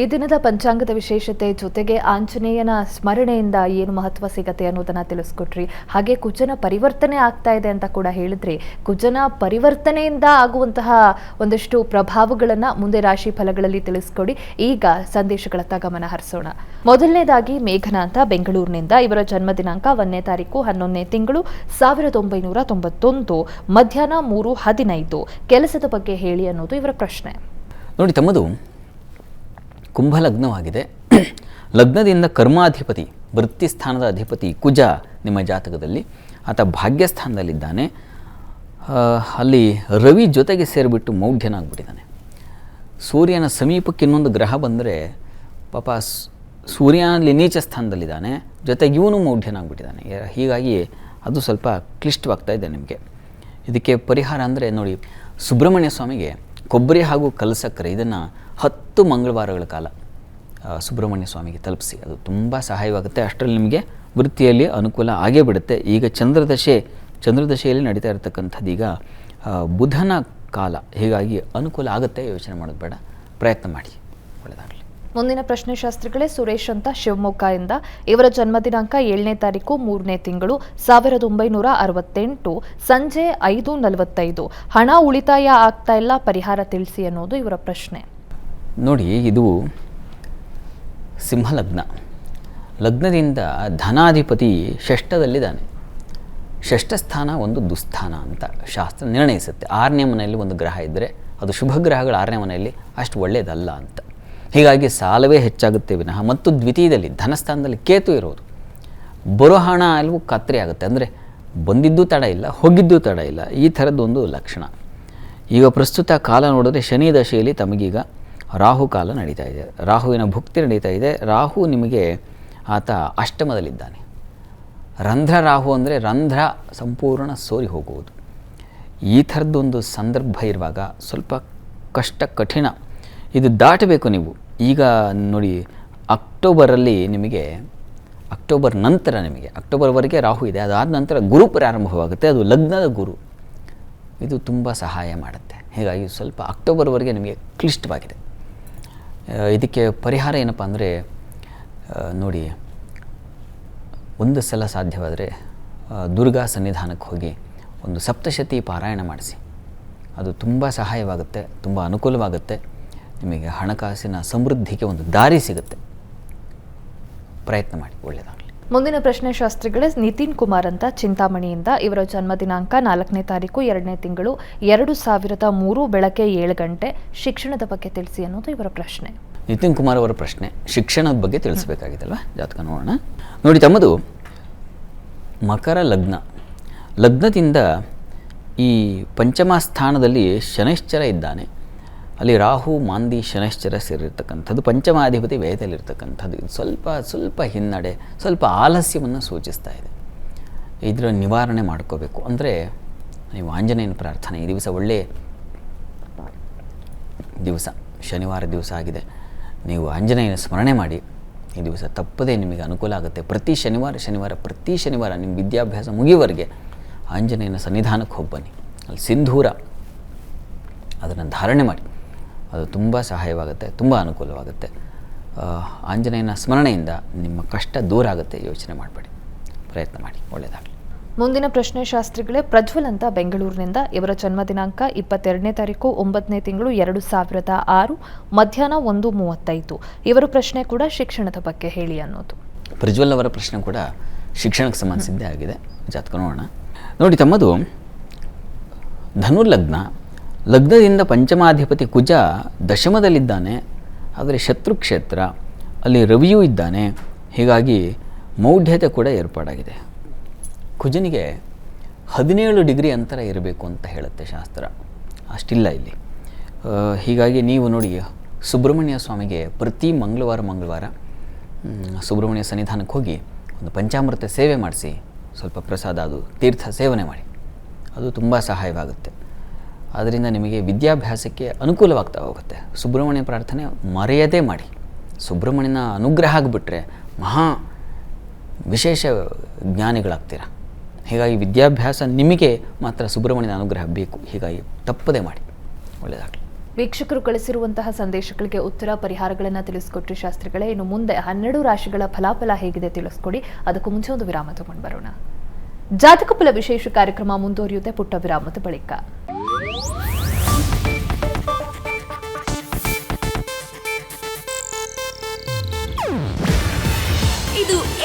ಈ ದಿನದ ಪಂಚಾಂಗದ ವಿಶೇಷತೆ ಜೊತೆಗೆ ಆಂಜನೇಯನ ಸ್ಮರಣೆಯಿಂದ ಏನು ಮಹತ್ವ ಸಿಗತ್ತೆ ಅನ್ನೋದನ್ನ ತಿಳಿಸ್ಕೊಟ್ರಿ. ಹಾಗೆ ಕುಜನ ಪರಿವರ್ತನೆ ಆಗ್ತಾ ಇದೆ ಅಂತ ಕೂಡ ಹೇಳಿದ್ರಿ. ಕುಜನ ಪರಿವರ್ತನೆಯಿಂದ ಆಗುವಂತಹ ಒಂದಷ್ಟು ಪ್ರಭಾವಗಳನ್ನ ಮುಂದೆ ರಾಶಿ ಫಲಗಳಲ್ಲಿ ತಿಳಿಸ್ಕೊಡಿ. ಈಗ ಸಂದೇಶಗಳತ್ತ ಗಮನ ಹರಿಸೋಣ. ಮೊದಲನೇದಾಗಿ ಮೇಘನ ಅಂತ ಬೆಂಗಳೂರಿನಿಂದ ಇವರ ಜನ್ಮ ದಿನಾಂಕ ಒಂದನೇ ತಾರೀಕು ಹನ್ನೊಂದನೇ ತಿಂಗಳು ಸಾವಿರದ ಒಂಬೈನೂರ ತೊಂಬತ್ತೊಂದು, ಮಧ್ಯಾಹ್ನ ಮೂರು ಹದಿನೈದು. ಕೆಲಸದ ಬಗ್ಗೆ ಹೇಳಿ ಅನ್ನೋದು ಇವರ ಪ್ರಶ್ನೆ. ನೋಡಿ ತಮ್ಮದು ಕುಂಭ ಲಗ್ನವಾಗಿದೆ ಲಗ್ನದಿಂದ ಕರ್ಮಾಧಿಪತಿ ವೃತ್ತಿ ಸ್ಥಾನದ ಅಧಿಪತಿ ಕುಜ ನಿಮ್ಮ ಜಾತಕದಲ್ಲಿ. ಆತ ಭಾಗ್ಯಸ್ಥಾನದಲ್ಲಿದ್ದಾನೆ. ಅಲ್ಲಿ ರವಿ ಜೊತೆಗೆ ಸೇರಿಬಿಟ್ಟು ಮೌಢ್ಯನಾಗ್ಬಿಟ್ಟಿದ್ದಾನೆ. ಸೂರ್ಯನ ಸಮೀಪಕ್ಕೆ ಇನ್ನೊಂದು ಗ್ರಹ ಬಂದರೆ ಪಾಪ ಸೂರ್ಯನಲ್ಲಿ ನೀಚ ಸ್ಥಾನದಲ್ಲಿದ್ದಾನೆ. ಜೊತೆಗೆ ಇವನು ಮೌಢ್ಯನಾಗ್ಬಿಟ್ಟಿದ್ದಾನೆ. ಹೀಗಾಗಿ ಅದು ಸ್ವಲ್ಪ ಕ್ಲಿಷ್ಟವಾಗ್ತಾ ಇದೆ ನಿಮಗೆ. ಇದಕ್ಕೆ ಪರಿಹಾರ ಅಂದರೆ ನೋಡಿ, ಸುಬ್ರಹ್ಮಣ್ಯ ಸ್ವಾಮಿಗೆ ಕೊಬ್ಬರಿ ಹಾಗೂ ಕಲಸಕ್ಕರೆ, ಇದನ್ನು ಹತ್ತು ಮಂಗಳವಾರಗಳ ಕಾಲ ಸುಬ್ರಹ್ಮಣ್ಯ ಸ್ವಾಮಿಗೆ ತಲುಪಿಸಿ. ಅದು ತುಂಬ ಸಹಾಯವಾಗುತ್ತೆ. ಅಷ್ಟರಲ್ಲಿ ನಿಮಗೆ ವೃತ್ತಿಯಲ್ಲಿ ಅನುಕೂಲ ಆಗೇ ಬಿಡುತ್ತೆ. ಈಗ ಚಂದ್ರದಶೆ, ಚಂದ್ರದಶೆಯಲ್ಲಿ ನಡೀತಾ ಇರತಕ್ಕಂಥದ್ದು ಈಗ ಬುಧನ ಕಾಲ. ಹೀಗಾಗಿ ಅನುಕೂಲ ಆಗುತ್ತೆ. ಯೋಚನೆ ಮಾಡೋದು ಬೇಡ. ಪ್ರಯತ್ನ ಮಾಡಿ. ಒಳ್ಳೆಯದಾಗಲಿ ಮುಂದಿನ ಪ್ರಶ್ನೆ ಶಾಸ್ತ್ರಿಗಳೇ, ಸುರೇಶ್ ಅಂತ ಶಿವಮೊಗ್ಗದಿಂದ ಇವರ ಜನ್ಮ ದಿನಾಂಕ ಏಳನೇ ತಾರೀಕು, ಮೂರನೇ ತಿಂಗಳು, ಸಾವಿರದ ಒಂಬೈನೂರ ಅರವತ್ತೆಂಟು, ಸಂಜೆ ಐದು ನಲವತ್ತೈದು. ಹಣ ಉಳಿತಾಯ ಆಗ್ತಾ ಇಲ್ಲ, ಪರಿಹಾರ ತಿಳಿಸಿ ಅನ್ನೋದು ಇವರ ಪ್ರಶ್ನೆ. ನೋಡಿ, ಇದು ಸಿಂಹಲಗ್ನ. ಲಗ್ನದಿಂದ ಧನಾಧಿಪತಿ ಷಷ್ಠದಲ್ಲಿದ್ದಾನೆ. ಷಷ್ಠ ಸ್ಥಾನ ಒಂದು ದುಸ್ಥಾನ ಅಂತ ಶಾಸ್ತ್ರ ನಿರ್ಣಯಿಸುತ್ತೆ. ಆರನೇ ಮನೆಯಲ್ಲಿ ಒಂದು ಗ್ರಹ ಇದ್ದರೆ ಅದು ಶುಭ ಗ್ರಹಗಳು ಆರನೇ ಮನೆಯಲ್ಲಿ ಅಷ್ಟು ಒಳ್ಳೆಯದಲ್ಲ ಅಂತ. ಹೀಗಾಗಿ ಸಾಲವೇ ಹೆಚ್ಚಾಗುತ್ತೆ ವಿನಃ. ಮತ್ತು ದ್ವಿತೀಯದಲ್ಲಿ ಧನಸ್ಥಾನದಲ್ಲಿ ಕೇತು ಇರೋದು. ಬರೋ ಹಣ ಅಲ್ವ ಕತ್ತರಿ ಆಗುತ್ತೆ. ಅಂದರೆ ಬಂದಿದ್ದು ತಡ ಇಲ್ಲ, ಹೋಗಿದ್ದು ತಡ ಇಲ್ಲ. ಈ ಥರದ್ದೊಂದು ಲಕ್ಷಣ. ಈಗ ಪ್ರಸ್ತುತ ಕಾಲ ನೋಡಿದ್ರೆ ಶನಿ ದಶೆಯಲ್ಲಿ ತಮಗೀಗ ರಾಹು ಕಾಲ ನಡೀತಾ ಇದೆ. ರಾಹುವಿನ ಭುಕ್ತಿ ನಡೀತಾ ಇದೆ. ರಾಹು ನಿಮಗೆ ಆತ ಅಷ್ಟಮದಲ್ಲಿದ್ದಾನೆ. ರಂಧ್ರ ರಾಹು ಅಂದರೆ ರಂಧ್ರ ಸಂಪೂರ್ಣ ಸೋರಿ ಹೋಗುವುದು. ಈ ಥರದ್ದೊಂದು ಸಂದರ್ಭ ಇರುವಾಗ ಸ್ವಲ್ಪ ಕಷ್ಟ, ಕಠಿಣ. ಇದು ದಾಟಬೇಕು ನೀವು. ಈಗ ನೋಡಿ, ಅಕ್ಟೋಬರಲ್ಲಿ ನಿಮಗೆ, ಅಕ್ಟೋಬರ್ ನಂತರ ನಿಮಗೆ, ಅಕ್ಟೋಬರ್ವರೆಗೆ ರಾಹು ಇದೆ. ಅದಾದ ನಂತರ ಗುರು ಪ್ರಾರಂಭವಾಗುತ್ತೆ. ಅದು ಲಗ್ನದ ಗುರು. ಇದು ತುಂಬ ಸಹಾಯ ಮಾಡುತ್ತೆ. ಹೀಗಾಗಿ ಸ್ವಲ್ಪ ಅಕ್ಟೋಬರ್ವರೆಗೆ ನಿಮಗೆ ಕ್ಲಿಷ್ಟವಾಗಿದೆ. ಇದಕ್ಕೆ ಪರಿಹಾರ ಏನಪ್ಪ ಅಂದರೆ ನೋಡಿ, ಒಂದು ಸಲ ಸಾಧ್ಯವಾದರೆ ದುರ್ಗಾ ಸನ್ನಿಧಾನಕ್ಕೆ ಹೋಗಿ ಒಂದು ಸಪ್ತಶತಿ ಪಾರಾಯಣ ಮಾಡಿಸಿ. ಅದು ತುಂಬ ಸಹಾಯವಾಗುತ್ತೆ, ತುಂಬ ಅನುಕೂಲವಾಗುತ್ತೆ. ನಿಮಗೆ ಹಣಕಾಸಿನ ಸಮೃದ್ಧಿಗೆ ಒಂದು ದಾರಿ ಸಿಗುತ್ತೆ. ಪ್ರಯತ್ನ ಮಾಡಿ ಒಳ್ಳೆಯದಾಗಲಿ ಮುಂದಿನ ಪ್ರಶ್ನೆ ಶಾಸ್ತ್ರಿಗಳೇ ನಿತಿನ್ ಕುಮಾರ್ ಅಂತ ಚಿಂತಾಮಣಿಯಿಂದ ಇವರ ಜನ್ಮ ದಿನಾಂಕ ನಾಲ್ಕನೇ ತಾರೀಕು ಎರಡನೇ ತಿಂಗಳು ಎರಡು ಸಾವಿರದ ಮೂರು ಬೆಳಗ್ಗೆ ಏಳು ಗಂಟೆ. ಶಿಕ್ಷಣದ ಬಗ್ಗೆ ತಿಳಿಸಿ ಅನ್ನೋದು ಇವರ ಪ್ರಶ್ನೆ. ನಿತಿನ್ ಕುಮಾರ್ ಅವರ ಪ್ರಶ್ನೆ ಶಿಕ್ಷಣದ ಬಗ್ಗೆ ತಿಳಿಸ್ಬೇಕಾಗಿತ್ತಲ್ವ? ಜಾತಕ ನೋಡೋಣ. ನೋಡಿ ತಮ್ಮದು ಮಕರ ಲಗ್ನ. ಲಗ್ನದಿಂದ ಈ ಪಂಚಮ ಸ್ಥಾನದಲ್ಲಿ ಶನೈಶ್ಚರ ಇದ್ದಾನೆ. ಅಲ್ಲಿ ರಾಹು, ಮಾಂದಿ ಶನಶ್ಚರ ಸೇರಿರ್ತಕ್ಕಂಥದ್ದು, ಪಂಚಮಾಧಿಪತಿ ವ್ಯಯದಲ್ಲಿರ್ತಕ್ಕಂಥದ್ದು. ಇದು ಸ್ವಲ್ಪ ಸ್ವಲ್ಪ ಹಿನ್ನಡೆ, ಸ್ವಲ್ಪ ಆಲಸ್ಯವನ್ನು ಸೂಚಿಸ್ತಾ ಇದೆ. ಇದರ ನಿವಾರಣೆ ಮಾಡ್ಕೋಬೇಕು. ಅಂದರೆ ನೀವು ಆಂಜನೇಯನ ಪ್ರಾರ್ಥನೆ ಈ ದಿವಸ ಒಳ್ಳೆಯ ದಿವಸ, ಶನಿವಾರ ದಿವಸ ಆಗಿದೆ. ನೀವು ಆಂಜನೇಯನ ಸ್ಮರಣೆ ಮಾಡಿ, ಈ ದಿವಸ ತಪ್ಪದೇ ನಿಮಗೆ ಅನುಕೂಲ ಆಗುತ್ತೆ. ಪ್ರತಿ ಶನಿವಾರ ಶನಿವಾರ, ಪ್ರತಿ ಶನಿವಾರ ನಿಮ್ಮ ವಿದ್ಯಾಭ್ಯಾಸ ಮುಗಿಯುವವರೆಗೆ ಆಂಜನೇಯನ ಸನ್ನಿಧಾನಕ್ಕೆ ಹೋಗಿ ಬನ್ನಿ. ಅಲ್ಲಿ ಸಿಂಧೂರ ಅದನ್ನು ಧಾರಣೆ ಮಾಡಿ. ಅದು ತುಂಬ ಸಹಾಯವಾಗುತ್ತೆ ತುಂಬ ಅನುಕೂಲವಾಗುತ್ತೆ. ಆಂಜನೇಯನ ಸ್ಮರಣೆಯಿಂದ ನಿಮ್ಮ ಕಷ್ಟ ದೂರ ಆಗುತ್ತೆ ಯೋಚನೆ ಮಾಡಬೇಡಿ. ಪ್ರಯತ್ನ ಮಾಡಿ ಒಳ್ಳೆಯದಾಗಲಿ ಮುಂದಿನ ಪ್ರಶ್ನೆ ಶಾಸ್ತ್ರಿಗಳೇ ಪ್ರಜ್ವಲ್ ಅಂತ ಬೆಂಗಳೂರಿನಿಂದ. ಇವರ ಜನ್ಮ ದಿನಾಂಕ ಇಪ್ಪತ್ತೆರಡನೇ ತಾರೀಕು ಒಂಬತ್ತನೇ ತಿಂಗಳು ಎರಡು ಸಾವಿರದ ಆರು ಮಧ್ಯಾಹ್ನ ಒಂದು ಮೂವತ್ತೈದು. ಇವರ ಪ್ರಶ್ನೆ ಕೂಡ ಶಿಕ್ಷಣದ ಬಗ್ಗೆ ಹೇಳಿ ಅನ್ನೋದು. ಪ್ರಜ್ವಲ್ ಅವರ ಪ್ರಶ್ನೆ ಕೂಡ ಶಿಕ್ಷಣಕ್ಕೆ ಸಂಬಂಧಿಸಿದ್ದೇ ಆಗಿದೆ. ಜಾತಕ ನೋಡೋಣ. ನೋಡಿ ತಮ್ಮದು ಧನುರ್ಲಗ್ನ ಲಗ್ನದಿಂದ ಪಂಚಮಾಧಿಪತಿ ಕುಜ ದಶಮದಲ್ಲಿದ್ದಾನೆ. ಆದರೆ ಶತ್ರು ಕ್ಷೇತ್ರ, ಅಲ್ಲಿ ರವಿಯೂ ಇದ್ದಾನೆ. ಹೀಗಾಗಿ ಮೌಢ್ಯತೆ ಕೂಡ ಏರ್ಪಾಡಾಗಿದೆ. ಕುಜನಿಗೆ ಹದಿನೇಳು ಡಿಗ್ರಿ ಅಂತರ ಇರಬೇಕು ಅಂತ ಹೇಳುತ್ತೆ ಶಾಸ್ತ್ರ. ಅಷ್ಟಿಲ್ಲ ಇಲ್ಲಿ. ಹೀಗಾಗಿ ನೀವು ನೋಡಿ, ಸುಬ್ರಹ್ಮಣ್ಯ ಸ್ವಾಮಿಗೆ ಪ್ರತಿ ಮಂಗಳವಾರ ಮಂಗಳವಾರ ಸುಬ್ರಹ್ಮಣ್ಯ ಸನ್ನಿಧಾನಕ್ಕೆ ಹೋಗಿ ಒಂದು ಪಂಚಾಮೃತ ಸೇವೆ ಮಾಡಿಸಿ, ಸ್ವಲ್ಪ ಪ್ರಸಾದ ಅದು, ತೀರ್ಥ ಸೇವನೆ ಮಾಡಿ. ಅದು ತುಂಬ ಸಹಾಯವಾಗುತ್ತೆ. ಅದರಿಂದ ನಿಮಗೆ ವಿದ್ಯಾಭ್ಯಾಸಕ್ಕೆ ಅನುಕೂಲವಾಗ್ತಾ ಹೋಗುತ್ತೆ. ಸುಬ್ರಹ್ಮಣ್ಯ ಪ್ರಾರ್ಥನೆ ಮರೆಯದೇ ಮಾಡಿ. ಸುಬ್ರಹ್ಮಣ್ಯನ ಅನುಗ್ರಹ ಆಗಿಬಿಟ್ರೆ ಮಹಾ ವಿಶೇಷ ಜ್ಞಾನಿಗಳಾಗ್ತೀರ. ಹೀಗಾಗಿ ವಿದ್ಯಾಭ್ಯಾಸ ನಿಮಗೆ ಮಾತ್ರ ಸುಬ್ರಹ್ಮಣ್ಯನ ಅನುಗ್ರಹ ಬೇಕು. ಹೀಗಾಗಿ ತಪ್ಪದೇ ಮಾಡಿ. ಒಳ್ಳೆಯದಾಗಲಿ. ವೀಕ್ಷಕರು ಕಳಿಸಿರುವಂತಹ ಸಂದೇಶಗಳಿಗೆ ಉತ್ತರ, ಪರಿಹಾರಗಳನ್ನು ತಿಳಿಸ್ಕೊಟ್ರಿ ಶಾಸ್ತ್ರಿಗಳೇ, ಇನ್ನು ಮುಂದೆ ಹನ್ನೆರಡು ರಾಶಿಗಳ ಫಲಾಫಲ ಹೇಗಿದೆ ತಿಳಿಸ್ಕೊಡಿ. ಅದಕ್ಕೂ ಮುಂಚೆ ಒಂದು ವಿರಾಮ ತಗೊಂಡು ಬರೋಣ. ಜಾತಕ ಫಲ ವಿಶೇಷ ಕಾರ್ಯಕ್ರಮ ಮುಂದುವರಿಯುತ್ತೆ, ಪುಟ್ಟ ವಿರಾಮದ ಬಳಿಕ.